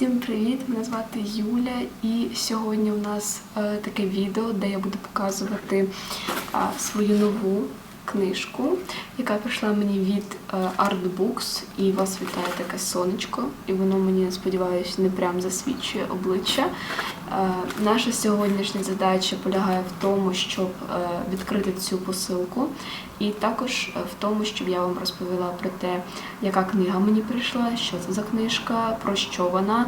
Всім привіт! Мене звати Юля, і сьогодні у нас е, таке відео, де я буду показувати свою нову книжку, яка прийшла мені від е, Artbooks, і вас вітає таке сонечко, і воно мені, сподіваюся, не прям засвічує обличчя. Е, наша сьогоднішня задача полягає в тому, щоб е, відкрити цю посилку, і також в тому, щоб я вам розповіла про те, яка книга мені прийшла, що це за книжка, про що вона,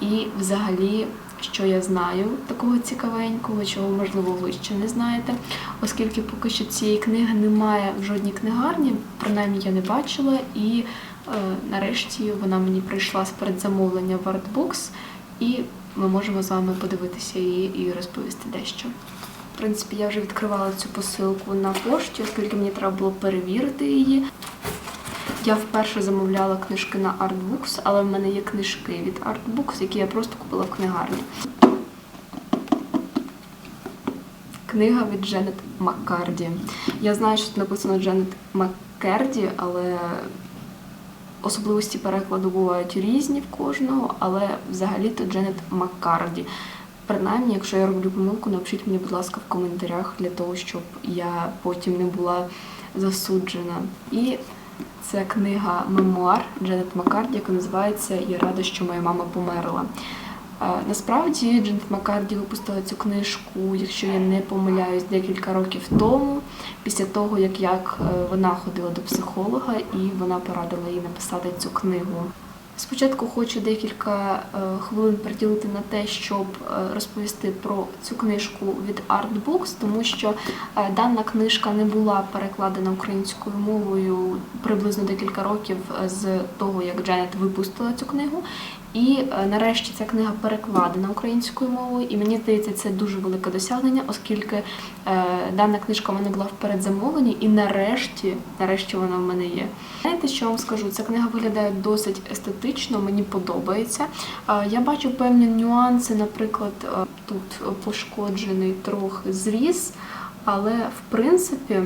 і взагалі, що я знаю такого цікавенького, чого можливо ви ще не знаєте, оскільки поки що цієї книги немає в жодній книгарні, принаймні я не бачила, і е, нарешті вона мені прийшла з передзамовлення в Artbooks, і ми можемо з вами подивитися її і розповісти дещо. В принципі, я вже відкривала цю посилку на пошті, оскільки мені треба було перевірити її. Я вперше замовляла книжки на Artbooks, але в мене є книжки від Artbooks, які я просто купила в книгарні. Книга від Дженет Маккарді. Я знаю, що тут написано Дженет Маккерді, але особливості перекладу бувають різні в кожного, але взагалі-то Дженет Маккарді. Принаймні, якщо я роблю помилку, напишіть мені, будь ласка, в коментарях для того, щоб я потім не була засуджена. І це книга мемуар Дженет Маккарді, яка називається Я рада, що моя мама померла. Е, Насправді Дженет Маккарді випустила цю книжку, якщо я не помиляюсь, декілька років тому, після того, як, як е, вона ходила до психолога і вона порадила їй написати цю книгу. Спочатку хочу декілька е, хвилин приділити на те, щоб е, розповісти про цю книжку від Artbooks, тому що е, дана книжка не була перекладена українською мовою приблизно декілька років з того, як Дженет випустила цю книгу. І е, нарешті ця книга перекладена українською мовою, і мені здається, це дуже велике досягнення, оскільки е, дана книжка в мене була в передзамовленні, і нарешті, нарешті вона в мене є. Знаєте, що вам скажу? Ця книга виглядає досить естетично, мені подобається. Е, я бачу певні нюанси, наприклад, тут пошкоджений трохи зріз, але в принципі.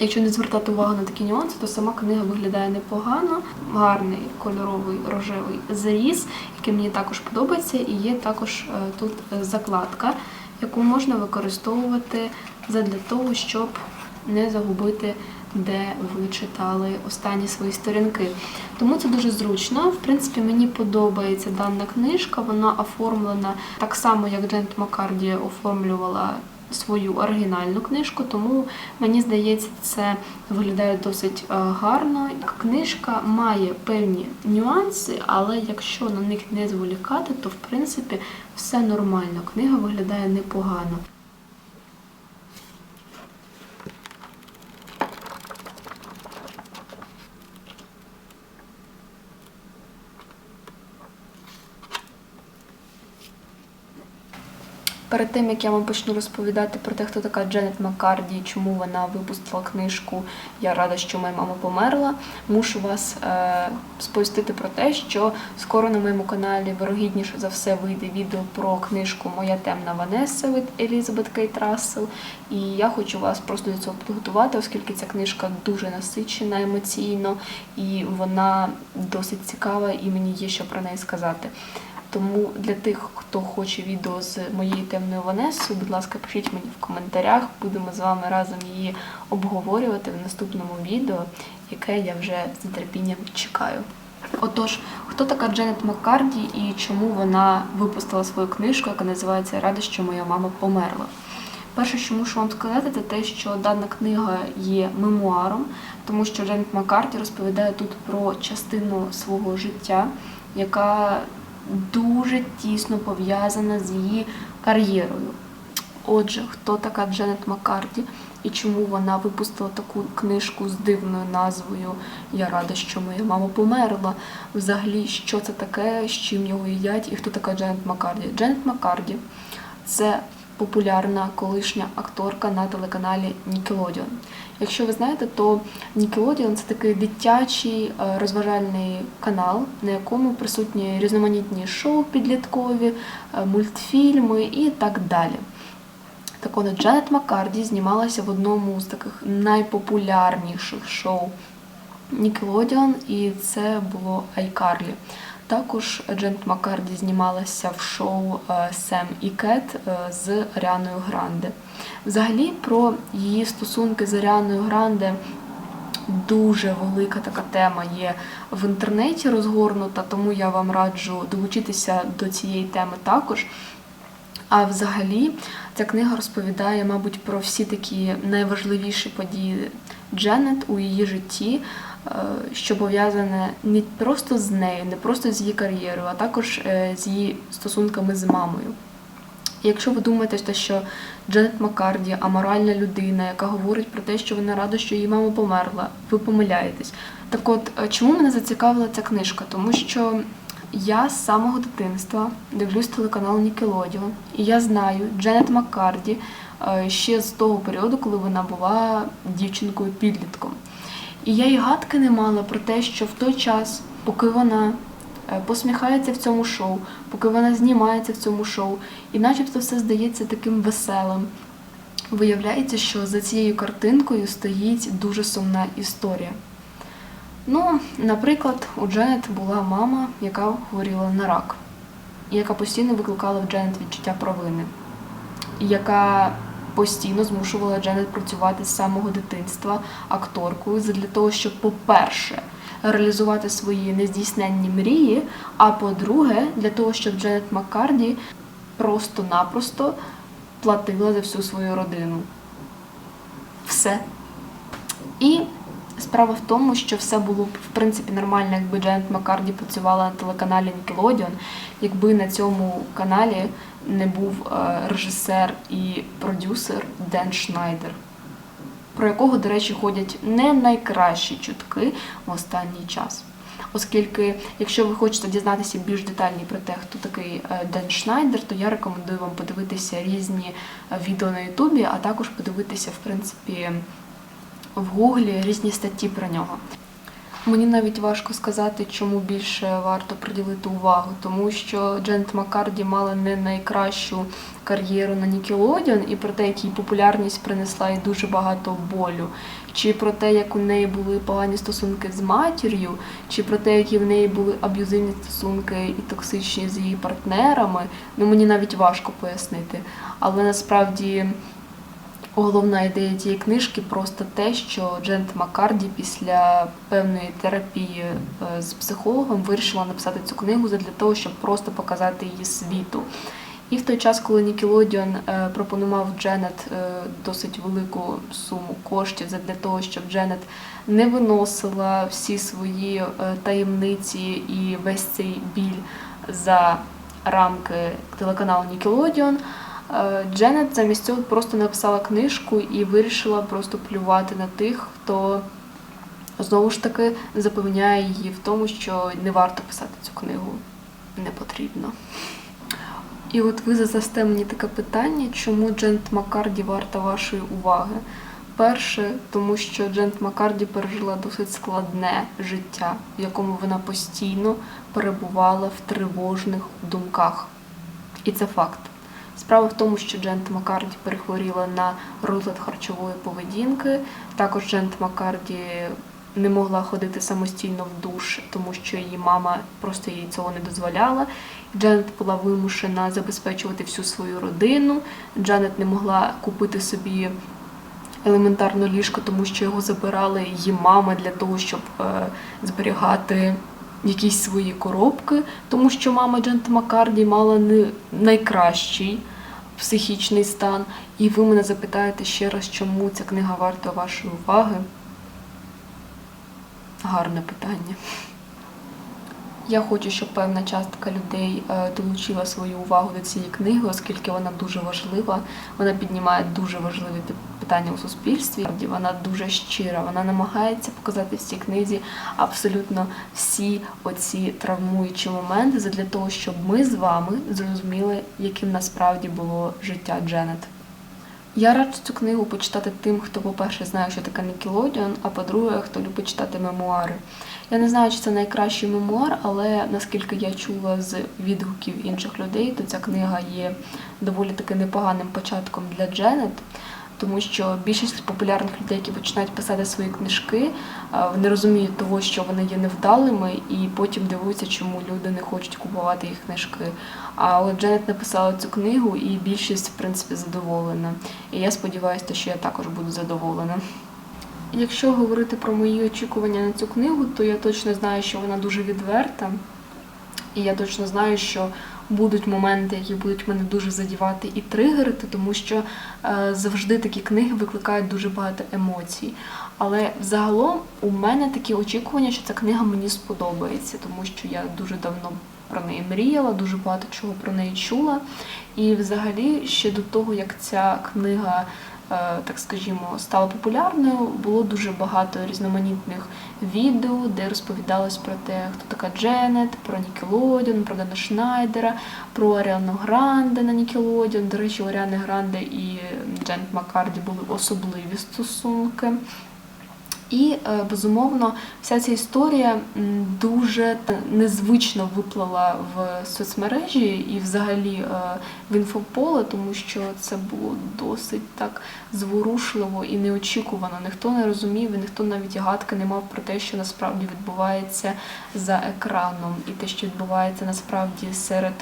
Якщо не звертати увагу на такі нюанси, то сама книга виглядає непогано. Гарний кольоровий рожевий заріз, який мені також подобається, і є також е, тут е, закладка, яку можна використовувати задля того, щоб не загубити, де ви читали останні свої сторінки. Тому це дуже зручно. В принципі, мені подобається дана книжка. Вона оформлена так само, як Джент Маккарді оформлювала свою оригінальну книжку, тому мені здається, це виглядає досить е, гарно. Книжка має певні нюанси, але якщо на них не зволікати, то в принципі все нормально. Книга виглядає непогано. Перед тим як я вам почну розповідати про те, хто така Дженет Маккарді, чому вона випустила книжку Я рада, що моя мама померла. Мушу вас е, сповістити про те, що скоро на моєму каналі вирогідніше за все вийде відео про книжку Моя темна Ванеса від Елізабет Кейт Рассел. І я хочу вас просто до цього підготувати, оскільки ця книжка дуже насичена емоційно і вона досить цікава, і мені є що про неї сказати. Тому для тих, хто хоче відео з моєю темною Ванесою, будь ласка, пишіть мені в коментарях. Будемо з вами разом її обговорювати в наступному відео, яке я вже з нетерпінням чекаю. Отож, хто така Дженет Маккарді і чому вона випустила свою книжку, яка називається Рада, що моя мама померла. Перше, що мушу вам сказати, це те, що дана книга є мемуаром, тому що Дженет Маккарті розповідає тут про частину свого життя, яка дуже тісно пов'язана з її кар'єрою. Отже, хто така Дженет Маккарті і чому вона випустила таку книжку з дивною назвою Я рада, що моя мама померла. Взагалі, що це таке, з чим його їдять і хто така Дженет Маккарді? Дженет Маккарді це популярна колишня акторка на телеканалі Nickelodeon. Якщо ви знаєте, то Nickelodeon – це такий дитячий е, розважальний канал, на якому присутні різноманітні шоу підліткові, е, мультфільми і так далі. Так от Джанет Маккарді знімалася в одному з таких найпопулярніших шоу Nickelodeon, і це було iCarly. Також Дженет Маккарді знімалася в шоу е, Сем і Кет е, з Аріаною Гранде. Взагалі про її стосунки з Аріаною Гранде дуже велика така тема є в інтернеті розгорнута, тому я вам раджу долучитися до цієї теми також. А взагалі ця книга розповідає, мабуть, про всі такі найважливіші події Дженет у її житті, що пов'язане не просто з нею, не просто з її кар'єрою, а також е, з її стосунками з мамою. Якщо ви думаєте, що Дженет Маккарді аморальна людина, яка говорить про те, що вона рада, що її мама померла, ви помиляєтесь. Так от, е, чому мене зацікавила ця книжка? Тому що я з самого дитинства дивлюсь телеканал Nickelodeon, і я знаю Дженет Маккарді е, ще з того періоду, коли вона була дівчинкою-підлітком. І я й гадки не мала про те, що в той час, поки вона е, посміхається в цьому шоу, поки вона знімається в цьому шоу, і начебто все здається таким веселим. Виявляється, що за цією картинкою стоїть дуже сумна історія. Ну, наприклад, у Дженет була мама, яка хворіла на рак, і яка постійно викликала в Дженет відчуття провини, яка постійно змушувала Дженет працювати з самого дитинства акторкою для того, щоб, по-перше, реалізувати свої нездійсненні мрії, а по-друге, для того, щоб Дженет Маккарді просто-напросто платила за всю свою родину. Все. І справа в тому, що все було б в принципі нормально, якби Дженет Маккарді працювала на телеканалі Nickelodeon, якби на цьому каналі не був е, режисер і продюсер Ден Шнайдер, про якого, до речі, ходять не найкращі чутки в останній час. Оскільки, якщо ви хочете дізнатися більш детальні про те, хто такий е, Ден Шнайдер, то я рекомендую вам подивитися різні е, відео на Ютубі, а також подивитися, в принципі, в Гуглі різні статті про нього. Мені навіть важко сказати, чому більше варто приділити увагу, тому що Дженет Маккарді мала не найкращу кар'єру на Nickelodeon, і про те, якій популярність принесла і дуже багато болю, чи про те, як у неї були погані стосунки з матір'ю, чи про те, які в неї були аб'юзивні стосунки і токсичні з її партнерами. Ну мені навіть важко пояснити. Але насправді. Головна ідея цієї книжки просто те, що Дженет Маккарді після певної терапії е, з психологом вирішила написати цю книгу для того, щоб просто показати її світу. І в той час, коли Нікелодіон пропонував Дженет е, досить велику суму коштів для того, щоб Дженет не виносила всі свої е, таємниці і весь цей біль за рамки телеканалу Нікелодіон. Е, Дженет замість цього просто написала книжку і вирішила просто плювати на тих, хто знову ж таки запевняє її в тому, що не варто писати цю книгу. Не потрібно. І от ви задасте мені таке питання, чому Дженет Маккарді варта вашої уваги? Перше, тому що Дженет Маккарді пережила досить складне життя, в якому вона постійно перебувала в тривожних думках. І це факт. Справа в тому, що Джент Маккарді перехворіла на розлад харчової поведінки. Також Джент Маккарді не могла ходити самостійно в душ, тому що її мама просто їй цього не дозволяла. Дженет була вимушена забезпечувати всю свою родину. Джанет не могла купити собі елементарно ліжко, тому що його забирали її мама для того, щоб е, зберігати якісь свої коробки, тому що мама Джент Маккарді мала не найкращий психічний стан. І ви мене запитаєте ще раз, чому ця книга варта вашої уваги? Гарне питання. Я хочу, щоб певна частка людей е, долучила свою увагу до цієї книги, оскільки вона дуже важлива. Вона піднімає дуже важливі питання у суспільстві. Вона дуже щира. Вона намагається показати в цій книзі абсолютно всі оці травмуючі моменти для того, щоб ми з вами зрозуміли, яким насправді було життя Дженет. Я раджу цю книгу почитати тим, хто, по-перше, знає, що таке Nickelodeon, а по-друге, хто любить читати мемуари. Я не знаю, чи це найкращий мемуар, але наскільки я чула з відгуків інших людей, то ця книга є доволі таки непоганим початком для Дженет, тому що більшість популярних людей, які починають писати свої книжки, е, не розуміють того, що вони є невдалими, і потім дивуються, чому люди не хочуть купувати їх книжки. А от Дженет написала цю книгу, і більшість, в принципі, задоволена. І я сподіваюся, що я також буду задоволена. Якщо говорити про мої очікування на цю книгу, то я точно знаю, що вона дуже відверта. І я точно знаю, що будуть моменти, які будуть мене дуже задівати і тригерити, тому що е, завжди такі книги викликають дуже багато емоцій. Але загалом у мене такі очікування, що ця книга мені сподобається, тому що я дуже давно про неї мріяла, дуже багато чого про неї чула. І взагалі, ще до того, як ця книга так скажімо, стала популярною, було дуже багато різноманітних відео, де розповідалось про те, хто така Дженет, про Нікелодіон, про Дана Шнайдера, про Аріану Гранде на Нікелодіон. До речі, у Аріани Гранде і Дженет Маккарді були особливі стосунки. І е, безумовно, вся ця історія дуже незвично виплила в соцмережі і взагалі е, в інфополе, тому що це було досить так зворушливо і неочікувано. Ніхто не розумів, і ніхто навіть гадки не мав про те, що насправді відбувається за екраном, і те, що відбувається насправді серед.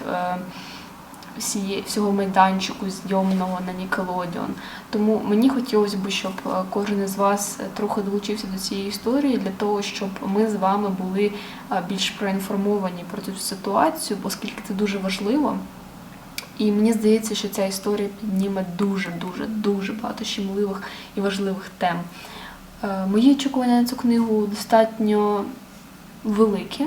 Всього майданчику зйомного на Nickelodeon. Тому мені хотілося б, щоб е, кожен із вас е, трохи долучився до цієї історії для того, щоб ми з вами були е, більш проінформовані про цю ситуацію, оскільки це дуже важливо. І мені здається, що ця історія підніме дуже, дуже, дуже багато щемливих і важливих тем. Мої очікування на цю книгу достатньо великі,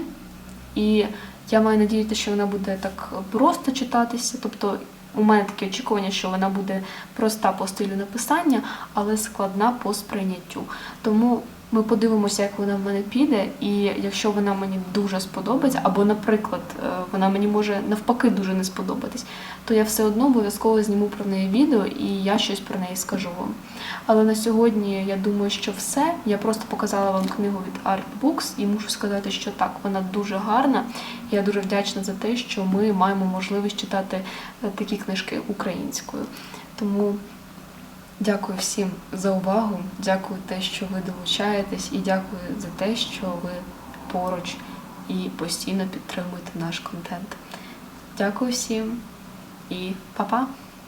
і я маю надію, що вона буде так просто читатися. Тобто у мене таке очікування, що вона буде проста по стилю написання, але складна по сприйняттю. Тому ми подивимося, як вона в мене піде, і якщо вона мені дуже сподобається, або, наприклад, е, вона мені може навпаки дуже не сподобатись, то я все одно обов'язково зніму про неї відео і я щось про неї скажу вам. Але на сьогодні я думаю, що все. Я просто показала вам книгу від Art Books і мушу сказати, що так, вона дуже гарна. Я дуже вдячна за те, що ми маємо можливість читати е, такі книжки українською. Тому дякую всім за увагу, дякую те, що ви долучаєтесь, і дякую за те, що ви поруч і постійно підтримуєте наш контент. Дякую всім і па-па!